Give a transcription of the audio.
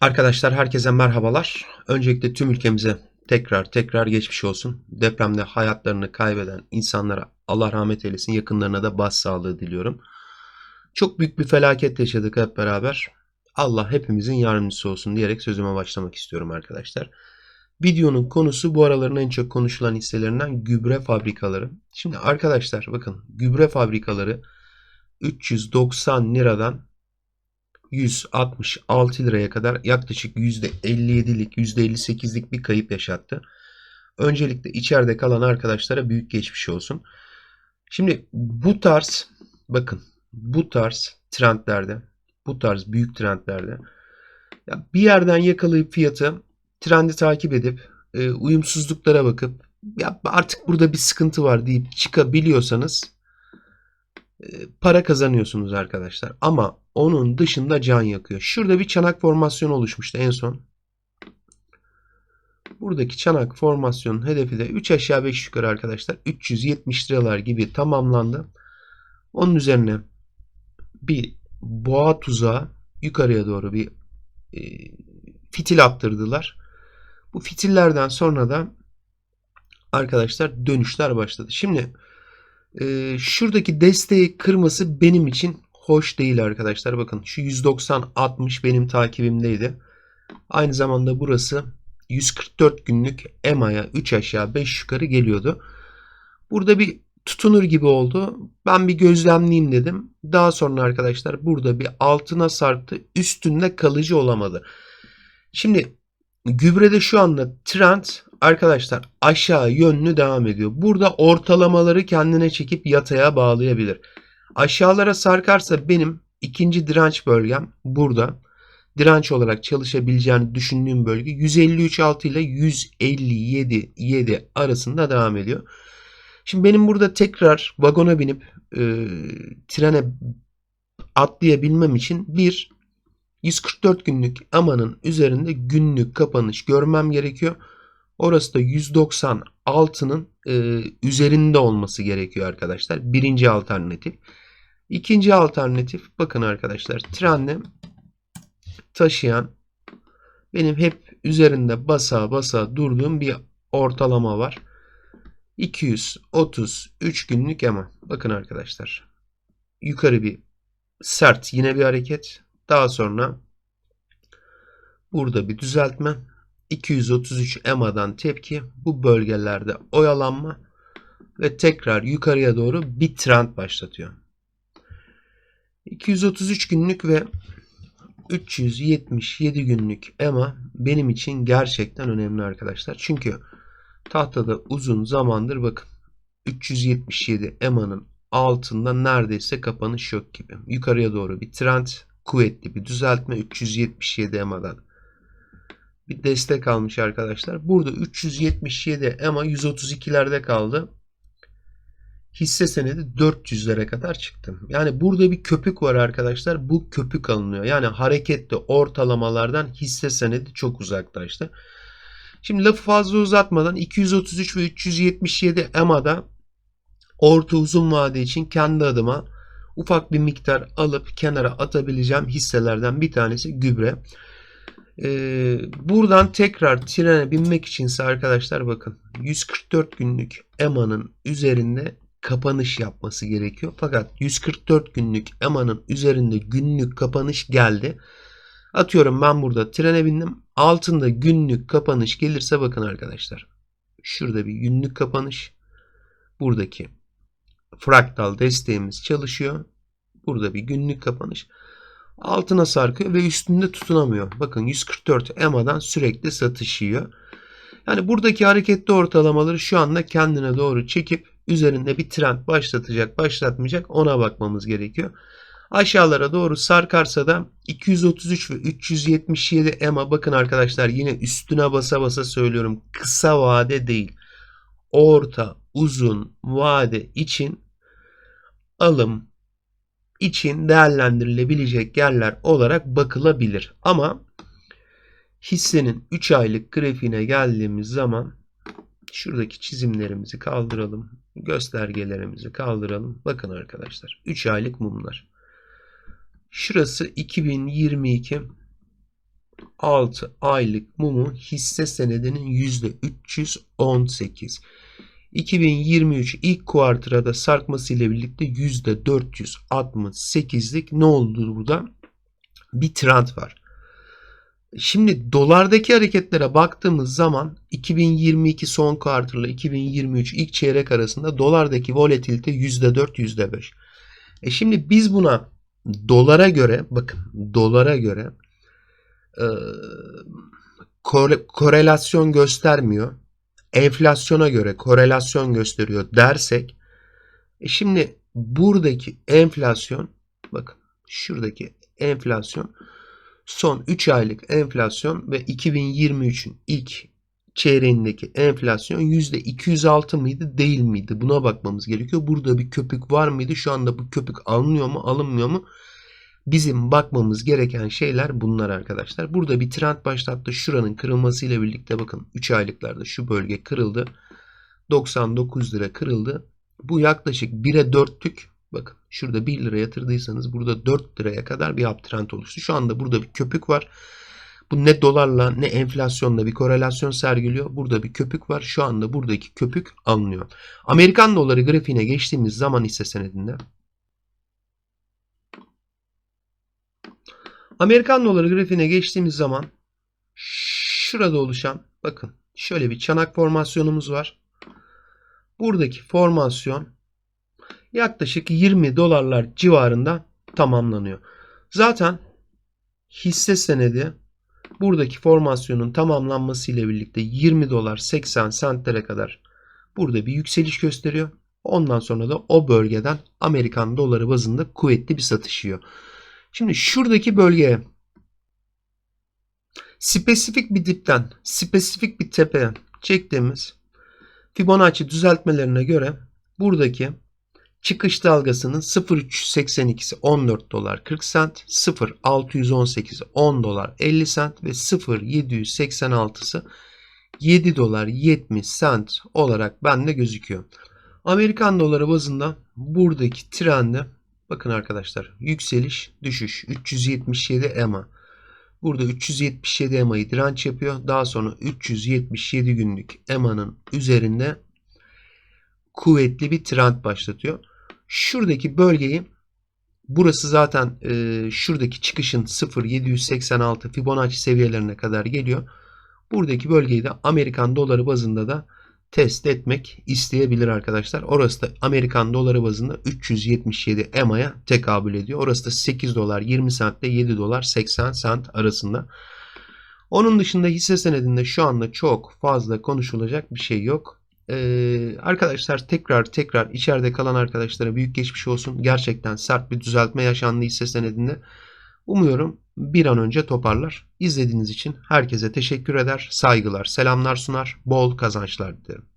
Arkadaşlar herkese merhabalar. Öncelikle tüm ülkemize tekrar tekrar geçmiş olsun. Depremde hayatlarını kaybeden insanlara Allah rahmet eylesin. Yakınlarına da başsağlığı diliyorum. Çok büyük bir felaket yaşadık hep beraber. Allah hepimizin yardımcısı olsun diyerek sözüme başlamak istiyorum arkadaşlar. Videonun konusu bu araların en çok konuşulan hisselerinden gübre fabrikaları. Şimdi arkadaşlar bakın gübre fabrikaları 390 liradan 166 liraya kadar yaklaşık %57'lik %58'lik bir kayıp yaşattı. Öncelikle içeride kalan arkadaşlara büyük geçmiş olsun. Şimdi bu tarz bakın bu tarz trendlerde bu tarz büyük trendlerde bir yerden yakalayıp fiyatı trendi takip edip e, uyumsuzluklara bakıp ya artık burada bir sıkıntı var deyip çıkabiliyorsanız para kazanıyorsunuz arkadaşlar. Ama onun dışında can yakıyor. Şurada bir çanak formasyonu oluşmuştu en son. Buradaki çanak formasyonun hedefi de 3 aşağı 5 yukarı arkadaşlar. 370 liralar gibi tamamlandı. Onun üzerine bir boğa tuzağı yukarıya doğru bir e, fitil attırdılar. Bu fitillerden sonra da arkadaşlar dönüşler başladı. Şimdi e, şuradaki desteği kırması benim için hoş değil arkadaşlar. Bakın şu 190-60 benim takibimdeydi. Aynı zamanda burası 144 günlük EMA'ya 3 aşağı 5 yukarı geliyordu. Burada bir tutunur gibi oldu. Ben bir gözlemleyeyim dedim. Daha sonra arkadaşlar burada bir altına sarktı. Üstünde kalıcı olamadı. Şimdi gübrede şu anda trend arkadaşlar aşağı yönlü devam ediyor. Burada ortalamaları kendine çekip yataya bağlayabilir. Aşağılara sarkarsa benim ikinci direnç bölgem burada. Direnç olarak çalışabileceğini düşündüğüm bölge 153.6 ile 157.7 arasında devam ediyor. Şimdi benim burada tekrar vagona binip e, trene atlayabilmem için bir 144 günlük amanın üzerinde günlük kapanış görmem gerekiyor. Orası da 196'nın e, üzerinde olması gerekiyor arkadaşlar. Birinci alternatif. İkinci alternatif bakın arkadaşlar trenle taşıyan benim hep üzerinde basa basa durduğum bir ortalama var. 233 günlük ama bakın arkadaşlar yukarı bir sert yine bir hareket daha sonra burada bir düzeltme 233 EMA'dan tepki bu bölgelerde oyalanma ve tekrar yukarıya doğru bir trend başlatıyor. 233 günlük ve 377 günlük EMA benim için gerçekten önemli arkadaşlar. Çünkü tahtada uzun zamandır bakın 377 EMA'nın altında neredeyse kapanış yok gibi. Yukarıya doğru bir trend, kuvvetli bir düzeltme 377 EMA'dan bir destek almış arkadaşlar. Burada 377 EMA 132'lerde kaldı hisse senedi 400'lere kadar çıktı. Yani burada bir köpük var arkadaşlar. Bu köpük alınıyor. Yani hareketli ortalamalardan hisse senedi çok uzaklaştı. Şimdi lafı fazla uzatmadan 233 ve 377 EMA'da orta uzun vade için kendi adıma ufak bir miktar alıp kenara atabileceğim hisselerden bir tanesi gübre. Ee, buradan tekrar trene binmek içinse arkadaşlar bakın 144 günlük EMA'nın üzerinde kapanış yapması gerekiyor. Fakat 144 günlük EMA'nın üzerinde günlük kapanış geldi. Atıyorum ben burada trene bindim. Altında günlük kapanış gelirse bakın arkadaşlar. Şurada bir günlük kapanış. Buradaki fraktal desteğimiz çalışıyor. Burada bir günlük kapanış. Altına sarkıyor ve üstünde tutunamıyor. Bakın 144 EMA'dan sürekli satış yiyor. Yani buradaki hareketli ortalamaları şu anda kendine doğru çekip üzerinde bir trend başlatacak başlatmayacak ona bakmamız gerekiyor. Aşağılara doğru sarkarsa da 233 ve 377 EMA bakın arkadaşlar yine üstüne basa basa söylüyorum kısa vade değil. Orta uzun vade için alım için değerlendirilebilecek yerler olarak bakılabilir. Ama hissenin 3 aylık grafiğine geldiğimiz zaman şuradaki çizimlerimizi kaldıralım göstergelerimizi kaldıralım. Bakın arkadaşlar 3 aylık mumlar. Şurası 2022 6 aylık mumu hisse senedinin %318. 2023 ilk kuartırada sarkması ile birlikte %468'lik ne oldu burada? Bir trend var. Şimdi dolardaki hareketlere baktığımız zaman 2022 son kuartırla 2023 ilk çeyrek arasında dolardaki volatilite %4 %5. E şimdi biz buna dolara göre bakın dolara göre e, kore, korelasyon göstermiyor. Enflasyona göre korelasyon gösteriyor dersek e şimdi buradaki enflasyon bakın şuradaki enflasyon son 3 aylık enflasyon ve 2023'ün ilk çeyreğindeki enflasyon %206 mıydı değil miydi? Buna bakmamız gerekiyor. Burada bir köpük var mıydı? Şu anda bu köpük alınıyor mu alınmıyor mu? Bizim bakmamız gereken şeyler bunlar arkadaşlar. Burada bir trend başlattı. Şuranın kırılmasıyla birlikte bakın 3 aylıklarda şu bölge kırıldı. 99 lira kırıldı. Bu yaklaşık 1'e 4'lük bakın şurada 1 lira yatırdıysanız burada 4 liraya kadar bir uptrend oluştu. Şu anda burada bir köpük var. Bu ne dolarla ne enflasyonla bir korelasyon sergiliyor. Burada bir köpük var. Şu anda buradaki köpük alınıyor. Amerikan doları grafiğine geçtiğimiz zaman ise senedinde Amerikan doları grafiğine geçtiğimiz zaman şurada oluşan bakın şöyle bir çanak formasyonumuz var. Buradaki formasyon yaklaşık 20 dolarlar civarında tamamlanıyor. Zaten hisse senedi buradaki formasyonun tamamlanması ile birlikte 20 dolar 80 sentlere kadar burada bir yükseliş gösteriyor. Ondan sonra da o bölgeden Amerikan doları bazında kuvvetli bir satış yiyor. Şimdi şuradaki bölgeye spesifik bir dipten spesifik bir tepeye çektiğimiz Fibonacci düzeltmelerine göre buradaki çıkış dalgasının 0.382'si 14 dolar 40 sent, 0.618'i 10 dolar 50 sent ve 0.786'sı 7 dolar 70 sent olarak bende gözüküyor. Amerikan doları bazında buradaki trendi Bakın arkadaşlar yükseliş düşüş 377 EMA. Burada 377 EMA'yı direnç yapıyor. Daha sonra 377 günlük EMA'nın üzerinde kuvvetli bir trend başlatıyor. Şuradaki bölgeyi burası zaten e, şuradaki çıkışın 0.786 Fibonacci seviyelerine kadar geliyor. Buradaki bölgeyi de Amerikan doları bazında da test etmek isteyebilir arkadaşlar. Orası da Amerikan doları bazında 377 EMA'ya tekabül ediyor. Orası da 8 dolar 20 sent ile 7 dolar 80 sent arasında. Onun dışında hisse senedinde şu anda çok fazla konuşulacak bir şey yok. Ee, arkadaşlar tekrar tekrar içeride kalan arkadaşlara büyük geçmiş olsun. Gerçekten sert bir düzeltme yaşandı hisse senedinde. Umuyorum bir an önce toparlar. İzlediğiniz için herkese teşekkür eder, saygılar, selamlar sunar, bol kazançlar dilerim.